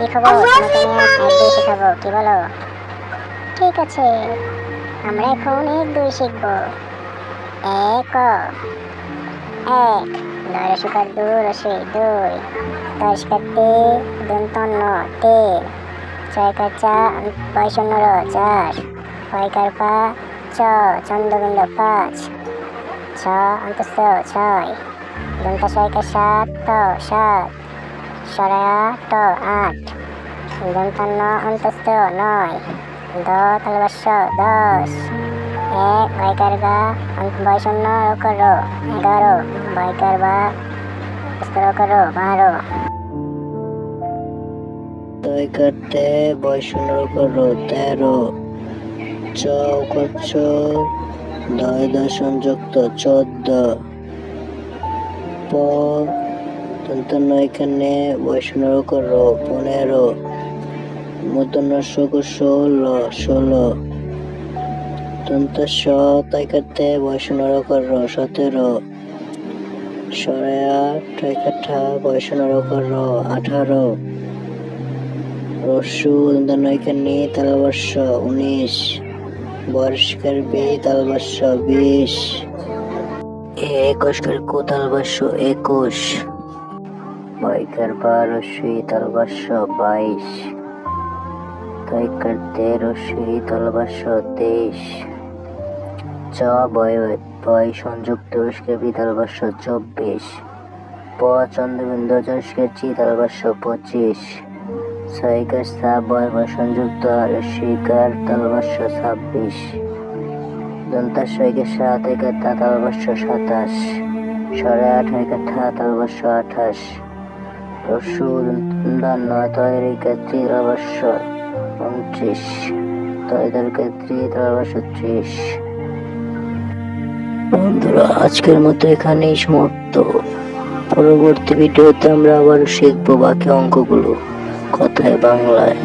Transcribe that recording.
কি খবর? তোমাকে নিয়ে এক দুই শেখাবো কি বলো? ঠিক আছে আমরা এখন এক দুই শিখব। এক এক। দয় সুকার দু রসে দুই। দয় সুকার তে দন্তন্য তেল ছয়কার চা বয়শূন্য র চার। ছয়কার পা চ চন্দ্রবিন্দ পাঁচ। ছ অন্তস্থ ছয়। দন্ত ছয়কার সাত ত সাত। সরায়া ট আট। দন্তান্ন অন্তস্থ নয়। দ তালবাস্য দশ। এক বয়কার গা বয়শূন্য রকর। এগারো বয়কার বা রকর বারো। দই কাটতে বয়শূন্য করো তেরো। চ করছ দয় দশম যুক্ত, চোদ্দ। প তন্তন্য এখানে করো, পনেরো মূর্ধন্য শোক ষোলো ষোলো। তন্ত স তাই কাটতে বয়শূন্য করো, সতেরো। সরায়া ঠাই কাঠা বয়শূন্য করো, আঠারো। রস্যু নৈকান্নি তালবর্ষ, উনিশ। বর্ষকার বি তালবর্ষ, বিশ। একুশকার কু তালবর্ষ, একুশ। বৈকার বারশি তালবর্ষ বাইশ। তৈকার তেরশি তালবর্ষ তেইশ। চ বয় বয় সংযুক্ত উস্কে বি তালবর্ষ চব্বিশ। প চন্দ্রবিন্দু চস্কের চি তালবর্ষ পঁচিশ। ছয়কার সা বয় বা সংযুক্ত আর শিকার তালবাস্য ছাব্বিশ। দন্তার ছয়কের সাত একার তা তালবাস্য সাতাশ। সাড়ে আট একার ঠা তালবাস্য আঠাশ। ত্রিশ বন্ধুরা, আজকের মতো এখানেই সমাপ্ত। পরবর্তী ভিডিওতে আমরা আবার শিখব বাকি অঙ্কগুলো, কথায় বাংলায়।